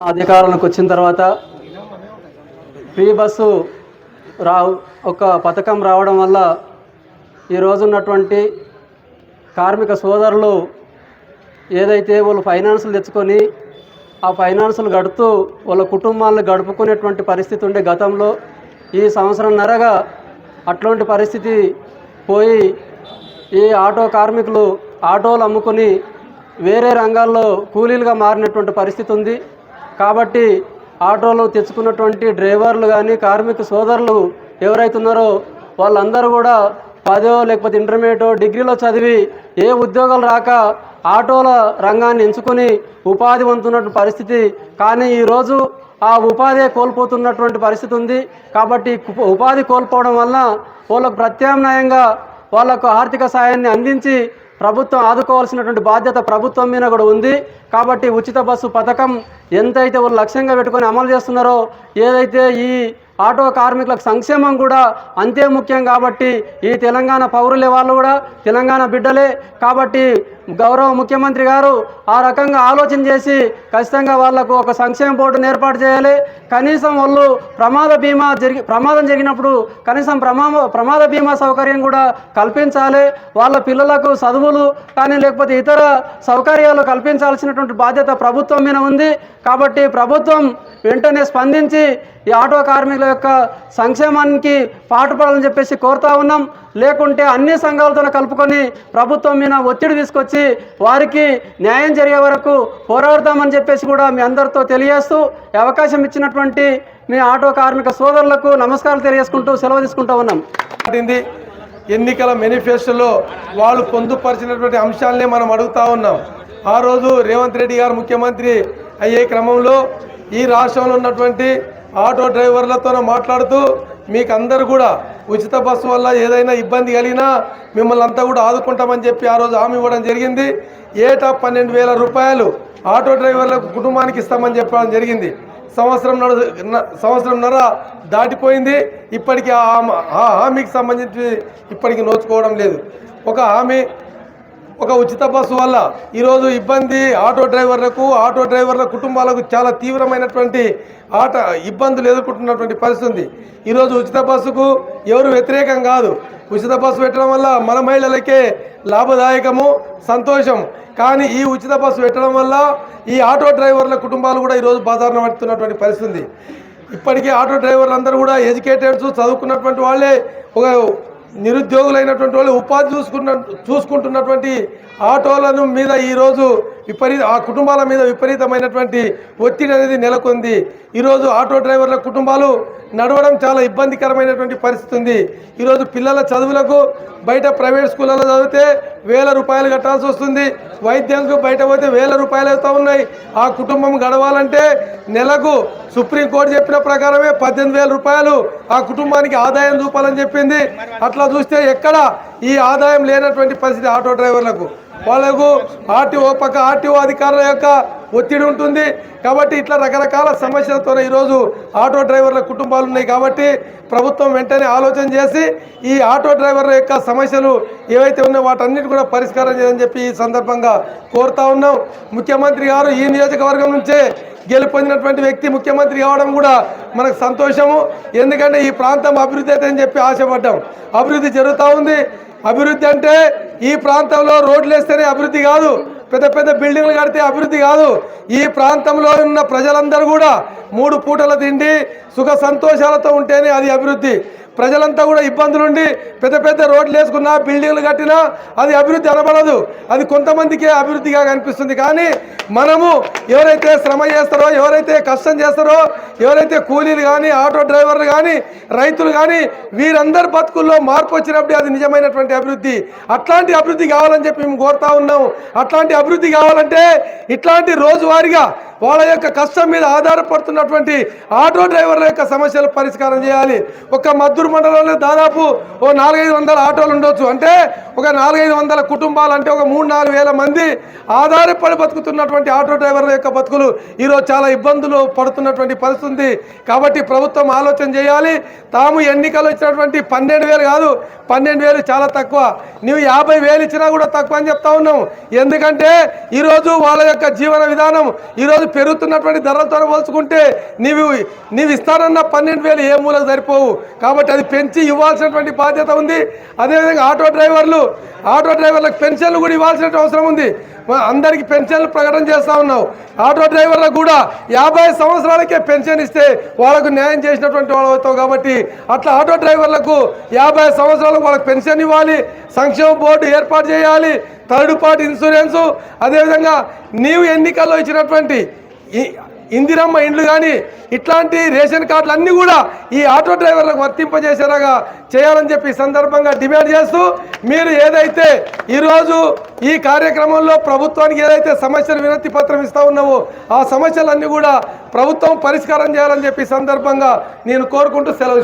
అధికారంలోకి వచ్చిన తర్వాత ఫ్రీ బస్సు రా ఒక పథకం రావడం వల్ల ఈరోజు ఉన్నటువంటి కార్మిక సోదరులు ఏదైతే వాళ్ళు ఫైనాన్సులు తెచ్చుకొని ఆ ఫైనాన్సులు గడుపుతూ వాళ్ళ కుటుంబాలను గడుపుకునేటువంటి పరిస్థితి ఉండే గతంలో ఈ సంవత్సరంన్నరగా అట్లాంటి పరిస్థితి పోయి ఈ ఆటో కార్మికులు ఆటోలు అమ్ముకొని వేరే రంగాల్లో కూలీలుగా మారినటువంటి పరిస్థితి ఉంది. కాబట్టి ఆటోలు తెచ్చుకున్నటువంటి డ్రైవర్లు కానీ కార్మిక సోదరులు ఎవరైతే ఉన్నారో వాళ్ళందరూ కూడా పదో లేకపోతే ఇంటర్మీడియటో డిగ్రీలో చదివి ఏ ఉద్యోగాలు రాక ఆటోల రంగాన్ని ఎంచుకొని ఉపాధి పొందుతున్నటువంటి పరిస్థితి. కానీ ఈరోజు ఆ ఉపాధి కోల్పోతున్నటువంటి పరిస్థితి ఉంది. కాబట్టి ఉపాధి కోల్పోవడం వల్ల వాళ్ళకు ప్రత్యామ్నాయంగా వాళ్ళకు ఆర్థిక సాయాన్ని అందించి ప్రభుత్వం ఆదుకోవాల్సినటువంటి బాధ్యత ప్రభుత్వం మీద కూడా ఉంది. కాబట్టి ఉచిత బస్సు పథకం ఎంతైతే వాళ్ళు లక్ష్యంగా పెట్టుకొని అమలు చేస్తున్నారో ఏదైతే ఈ ఆటో కార్మికులకు సంక్షేమం కూడా అంతే ముఖ్యం కాబట్టి ఈ తెలంగాణ పౌరులే వాళ్ళు కూడా తెలంగాణ బిడ్డలే కాబట్టి గౌరవ ముఖ్యమంత్రి గారు ఆ రకంగా ఆలోచన చేసి ఖచ్చితంగా వాళ్ళకు ఒక సంక్షేమ బోర్డును ఏర్పాటు చేయాలి. కనీసం వాళ్ళు ప్రమాద బీమా జరిగి ప్రమాదం జరిగినప్పుడు కనీసం ప్రమాద ప్రమాద బీమా సౌకర్యం కూడా కల్పించాలి. వాళ్ళ పిల్లలకు చదువులు కానీ లేకపోతే ఇతర సౌకర్యాలు కల్పించాల్సినటువంటి బాధ్యత ప్రభుత్వం మీద ఉంది. కాబట్టి ప్రభుత్వం వెంటనే స్పందించి ఈ ఆటో కార్మికుల యొక్క సంక్షేమానికి పాటుపడాలని చెప్పేసి కోరుతా ఉన్నాం. లేకుంటే అన్ని సంఘాలతో కలుపుకొని ప్రభుత్వం మీద ఒత్తిడి తీసుకొచ్చి వారికి న్యాయం జరిగే వరకు పోరాడతామని చెప్పేసి కూడా మీ అందరితో తెలియజేస్తూ అవకాశం ఇచ్చినటువంటి మీ ఆటో కార్మిక సోదరులకు నమస్కారాలు తెలియజేసుకుంటూ సెలవు తీసుకుంటూ ఉన్నాం. ఎన్నికల మేనిఫెస్టోలో వాళ్ళు పొందుపరిచినటువంటి అంశాలనే మనం అడుగుతా ఉన్నాం. ఆ రోజు రేవంత్ రెడ్డి గారు ముఖ్యమంత్రి అయ్యే క్రమంలో ఈ రాష్ట్రంలో ఉన్నటువంటి ఆటో డ్రైవర్లతో మాట్లాడుతూ మీకు అందరు కూడా ఉచిత బస్సు వల్ల ఏదైనా ఇబ్బంది కలిగినా మిమ్మల్ని అంతా కూడా ఆదుకుంటామని చెప్పి ఆ రోజు హామీ ఇవ్వడం జరిగింది. ఏటా పన్నెండు వేల రూపాయలు ఆటో డ్రైవర్లకు కుటుంబానికి ఇస్తామని చెప్పడం జరిగింది. సంవత్సరం నడు సంవత్సరంన్నర దాటిపోయింది. ఇప్పటికీ ఆ ఆ హామీకి సంబంధించి ఇప్పటికీ నోచుకోవడం లేదు. ఒక హామీ ఒక ఉచిత బస్సు వల్ల ఈరోజు ఇబ్బంది ఆటో డ్రైవర్లకు ఆటో డ్రైవర్ల కుటుంబాలకు చాలా తీవ్రమైనటువంటి ఆట ఇబ్బందులు ఎదుర్కొంటున్నటువంటి పరిస్థితి ఉంది ఈరోజు ఉచిత బస్సుకు ఎవరు వ్యతిరేకం కాదు. ఉచిత బస్సు పెట్టడం వల్ల మన మహిళలకే లాభదాయకము సంతోషం. కానీ ఈ ఉచిత బస్సు పెట్టడం వల్ల ఈ ఆటో డ్రైవర్ల కుటుంబాలు కూడా ఈరోజు బాధారణ పడుతున్నటువంటి పరిస్థితి ఇప్పటికీ ఆటో డ్రైవర్లు అందరూ కూడా ఎడ్యుకేటెడ్స్ చదువుకున్నటువంటి వాళ్ళే ఒక నిరుద్యోగులైనటువంటి వాళ్ళు ఉపాధి చూసుకున్న చూసుకుంటున్నటువంటి ఆటోలను మీద ఈరోజు విపరీత ఆ కుటుంబాల మీద విపరీతమైనటువంటి ఒత్తిడి అనేది నెలకొంది. ఈరోజు ఆటో డ్రైవర్ల కుటుంబాలు నడవడం చాలా ఇబ్బందికరమైనటువంటి పరిస్థితి ఉంది. ఈరోజు పిల్లల చదువులకు బయట ప్రైవేట్ స్కూళ్ళలో చదివితే వేల రూపాయలు కట్టాల్సి వస్తుంది. వైద్యంకు బయట పోతే వేల రూపాయలు అవుతా ఉన్నాయి. ఆ కుటుంబం గడవాలంటే నెలకు సుప్రీంకోర్టు చెప్పిన ప్రకారమే పద్దెనిమిది వేల రూపాయలు ఆ కుటుంబానికి ఆదాయం చూపాలని చెప్పింది. అట్లా చూస్తే ఎక్కడ ఈ ఆదాయం లేనటువంటి పరిస్థితి ఆటో డ్రైవర్లకు. వాళ్ళకు ఆర్టీఓ పక్క ఆర్టీఓ అధికారుల యొక్క ఒత్తిడి ఉంటుంది. కాబట్టి ఇట్లా రకరకాల సమస్యలతో ఈరోజు ఆటో డ్రైవర్ల కుటుంబాలు ఉన్నాయి కాబట్టి ప్రభుత్వం వెంటనే ఆలోచన చేసి ఈ ఆటో డ్రైవర్ల యొక్క సమస్యలు ఏవైతే ఉన్నాయో వాటన్నిటి కూడా పరిష్కారం చేయాలని చెప్పి ఈ సందర్భంగా కోరుతా ఉన్నాం. ముఖ్యమంత్రి గారు ఈ నియోజకవర్గం నుంచే గెలుపొందినటువంటి వ్యక్తి ముఖ్యమంత్రి కావడం కూడా మనకు సంతోషము. ఎందుకంటే ఈ ప్రాంతం అభివృద్ధి అయితే అని చెప్పి ఆశపడ్డాం. అభివృద్ధి జరుగుతూ ఉంది. అభివృద్ధి అంటే ఈ ప్రాంతంలో రోడ్లు వేస్తేనే అభివృద్ధి కాదు. పెద్ద పెద్ద బిల్డింగ్లు కడితే అభివృద్ధి కాదు. ఈ ప్రాంతంలో ఉన్న ప్రజలందరూ కూడా మూడు పూటల తిండి సుఖ సంతోషాలతో ఉంటేనే అది అభివృద్ధి. ప్రజలంతా కూడా ఇబ్బందులుండి పెద్ద పెద్ద రోడ్లు వేసుకున్నా బిల్డింగ్లు కట్టినా అది అభివృద్ధి అనబడదు. అది కొంతమందికే అభివృద్ధిగా కనిపిస్తుంది. కానీ మనము ఎవరైతే శ్రమ చేస్తారో ఎవరైతే కష్టం చేస్తారో ఎవరైతే కూలీలు కానీ ఆటో డ్రైవర్లు కానీ రైతులు కానీ వీరందరి బతుకుల్లో మార్పు వచ్చినప్పుడు అది నిజమైనటువంటి అభివృద్ధి. అట్లాంటి అభివృద్ధి కావాలని చెప్పి మేము కోరుతా ఉన్నాం అట్లాంటి అభివృద్ధి కావాలంటే ఇట్లాంటి రోజువారీగా వాళ్ళ యొక్క కష్టం మీద ఆధారపడుతున్నటువంటి ఆటో డ్రైవర్ల యొక్క సమస్యలు పరిష్కారం చేయాలి. ఒక మద్దు మద్దూరు మండలంలో దాదాపు ఓ నాలుగైదు వందల ఆటోలు ఉండొచ్చు. అంటే ఒక నాలుగైదు వందల కుటుంబాలు అంటే ఒక మూడు నాలుగు వేల మంది ఆధారపడి బతుకుతున్నటువంటి ఆటో డ్రైవర్ల యొక్క బతుకులు ఈరోజు చాలా ఇబ్బందులు పడుతున్నటువంటి పరిస్థితి. కాబట్టి ప్రభుత్వం ఆలోచన చేయాలి. తాము ఎన్నికలు ఇచ్చినటువంటి పన్నెండు వేలు కాదు పన్నెండు వేలు చాలా తక్కువ. నువ్వు యాభై వేలు ఇచ్చినా కూడా తక్కువ అని చెప్తా ఉన్నావు. ఎందుకంటే ఈరోజు వాళ్ళ యొక్క జీవన విధానం ఈరోజు పెరుగుతున్నటువంటి ధరలతో పోల్చుకుంటే నీవు నీవు ఇస్తానన్న పన్నెండు వేలు ఏ మూలకు సరిపోవు. కాబట్టి అది పెంచి ఇవ్వాల్సినటువంటి బాధ్యత ఉంది. అదేవిధంగా ఆటో డ్రైవర్లు ఆటో డ్రైవర్లకు పెన్షన్లు కూడా ఇవ్వాల్సిన అవసరం ఉంది. అందరికీ పెన్షన్లు ప్రకటన చేస్తూ ఉన్నావు ఆటో డ్రైవర్లకు కూడా యాభై సంవత్సరాలకే పెన్షన్ ఇస్తే వాళ్ళకు న్యాయం చేసినటువంటి వాళ్ళు అవుతావు కాబట్టి అట్లా ఆటో డ్రైవర్లకు యాభై సంవత్సరాలకు వాళ్ళకి పెన్షన్ ఇవ్వాలి. సంక్షేమ బోర్డు ఏర్పాటు చేయాలి. Third party insurance. అదేవిధంగా నీవు ఎన్నికల్లో ఇచ్చినటువంటి ఈ- ఇందిరమ్మ ఇండ్లు కానీ ఇట్లాంటి రేషన్ కార్డులు అన్నీ కూడా ఈ ఆటో డ్రైవర్లకు వర్తింపజేసేలాగా చేయాలని చెప్పి సందర్భంగా డిమాండ్ చేస్తూ మీరు ఏదైతే ఈరోజు ఈ కార్యక్రమంలో ప్రభుత్వానికి ఏదైతే సమస్యలు వినతి పత్రం ఇస్తూ ఉన్నావో ఆ సమస్యలన్నీ కూడా ప్రభుత్వం పరిష్కారం చేయాలని చెప్పి సందర్భంగా నేను కోరుకుంటూ సెలవు